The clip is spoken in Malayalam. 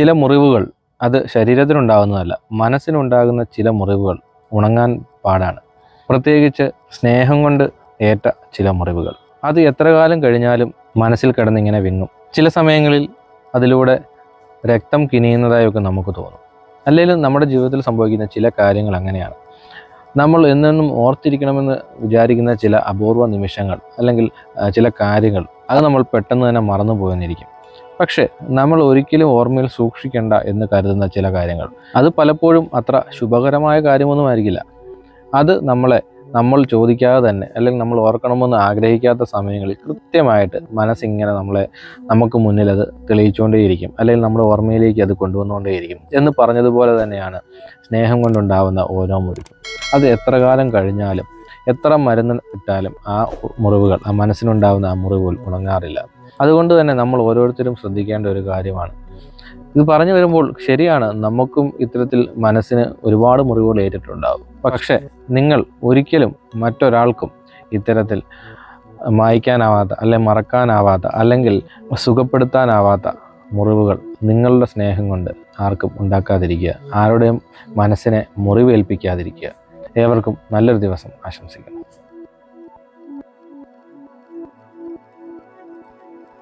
ചില മുറിവുകൾ അത് ശരീരത്തിനുണ്ടാകുന്നതല്ല മനസ്സിനുണ്ടാകുന്ന ചില മുറിവുകൾ ഉണങ്ങാൻ പാടാണ്. പ്രത്യേകിച്ച് സ്നേഹം കൊണ്ട് ഏറ്റ ചില മുറിവുകൾ. അത് എത്ര കാലം കഴിഞ്ഞാലും മനസ്സിൽ കിടന്നിങ്ങനെ വിങ്ങും. ചില സമയങ്ങളിൽ അതിലൂടെ രക്തം കിനിയുന്നതായൊക്കെ നമുക്ക് തോന്നും. അല്ലെങ്കിൽ നമ്മുടെ ജീവിതത്തിൽ സംഭവിക്കുന്ന ചില കാര്യങ്ങൾ അങ്ങനെയാണ്. നമ്മൾ എന്നെന്നും ഓർത്തിരിക്കണമെന്ന് വിചാരിക്കുന്ന ചില അപൂർവ നിമിഷങ്ങൾ അല്ലെങ്കിൽ ചില കാര്യങ്ങൾ അത് നമ്മൾ പെട്ടെന്ന് തന്നെ മറന്നു പോയെന്നിരിക്കും പക്ഷേ നമ്മൾ ഒരിക്കലും ഓർമ്മയിൽ സൂക്ഷിക്കേണ്ട എന്ന് കരുതുന്ന ചില കാര്യങ്ങൾ. അത് പലപ്പോഴും അത്ര ശുഭകരമായ കാര്യമൊന്നും ആയിരിക്കില്ല. അത് നമ്മളെ നമ്മൾ ചോദിക്കാതെ തന്നെ അല്ലെങ്കിൽ നമ്മൾ ഓർക്കണമെന്ന് ആഗ്രഹിക്കാത്ത സമയങ്ങളിൽ കൃത്യമായിട്ട് മനസ്സിങ്ങനെ നമ്മളെ നമുക്ക് മുന്നിൽ അത് തെളിയിച്ചുകൊണ്ടേയിരിക്കും. അല്ലെങ്കിൽ നമ്മുടെ ഓർമ്മയിലേക്ക് അത് കൊണ്ടുവന്നുകൊണ്ടേയിരിക്കും. എന്ന് പറഞ്ഞതുപോലെ തന്നെയാണ് സ്നേഹം കൊണ്ടുണ്ടാവുന്ന ഓരോ മുറിവും അത് എത്ര കാലം കഴിഞ്ഞാലും എത്ര മരുന്ന് ഇട്ടാലും ആ മുറിവുകൾ ആ മനസ്സിനുണ്ടാവുന്ന ആ മുറിവുകൾ ഉണങ്ങാറില്ല. അതുകൊണ്ട് തന്നെ നമ്മൾ ഓരോരുത്തരും ശ്രദ്ധിക്കേണ്ട ഒരു കാര്യമാണ്. ഇത് പറഞ്ഞു വരുമ്പോൾ ശരിയാണ് നമുക്കും ഇത്തരത്തിൽ മനസ്സിന് ഒരുപാട് മുറിവുകൾ ഏറ്റിട്ടുണ്ടാകും. പക്ഷേ നിങ്ങൾ ഒരിക്കലും മറ്റൊരാൾക്കും ഇത്തരത്തിൽ മായ്ക്കാനാവാത്ത അല്ലെങ്കിൽ മറക്കാനാവാത്ത അല്ലെങ്കിൽ സുഖപ്പെടുത്താനാവാത്ത മുറിവുകൾ നിങ്ങളുടെ സ്നേഹം കൊണ്ട് ആർക്കും ഉണ്ടാക്കാതിരിക്കുക ആരുടെയും മനസ്സിനെ മുറിവേൽപ്പിക്കാതിരിക്കുക. ഏവർക്കും നല്ലൊരു ദിവസം ആശംസിക്കുന്നു.